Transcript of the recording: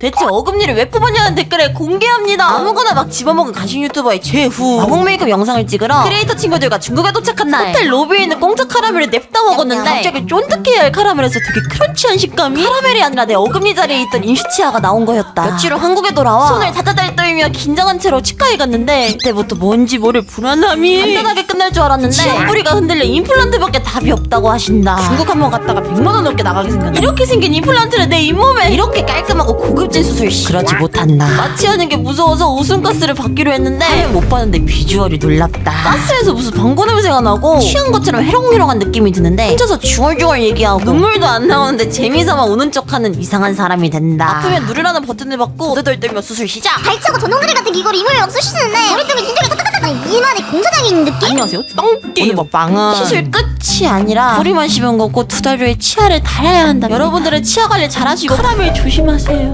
대체 어금니를 왜 뽑았냐는 댓글에 공개합니다. 아무거나 막 집어먹은 가식 유튜버의 최후 마법 메이크업 영상을 찍으러 크리에이터 친구들과 중국에 도착한 날 호텔 로비에 있는 공짜 카라멜을 냅다 먹었는데 갑자기 쫀득해야 할 카라멜에서 되게 크런치한 식감이 카라멜이 아니라 내 어금니 자리에 있던 임시치아가 나온 거였다. 며칠 후 한국에 돌아와 손을 다다달 떨며 긴장한 채로 치과에 갔는데 그때부터 뭔지 모를 불안함이 간단하게 끝날 줄 알았는데 치아 뿌리가 흔들려 임플란트밖에 답이 없다고 하신다. 중국 한 번 갔다가 100만 원 넘게 나가게 생겼네. 이렇게 생긴 임플란트를 내 잇몸에 이렇게 깔끔하고 고급 진 수술 씨. 그러지 못한다. 마취하는 게 무서워서 웃음가스를 받기로 했는데 못 봤는데 비주얼이 놀랍다. 가스에서 무슨 방구 냄새가 나고 취한 것처럼 해롱해롱한 느낌이 드는데 혼자서 중얼중얼 얘기하고 눈물도 안 나오는데 재미삼아 우는 척하는 이상한 사람이 된다. 아프면 누르라는 버튼을 받고 어들덜 떨며 수술 시작. 발차고 전동드릴 같은 기구로 이물을 없애시는데 머리 때문에 진정이 따따따따 이만의 공사장이 있는 느낌? 안녕하세요. 똥게임 오늘 먹방은 시술 끝이 아니라 뿌리만 씹은 거고 두 달 후에 치아를 달아야 한다. 여러분들은 치아 관리 잘하시고 카라멜 조심하세요.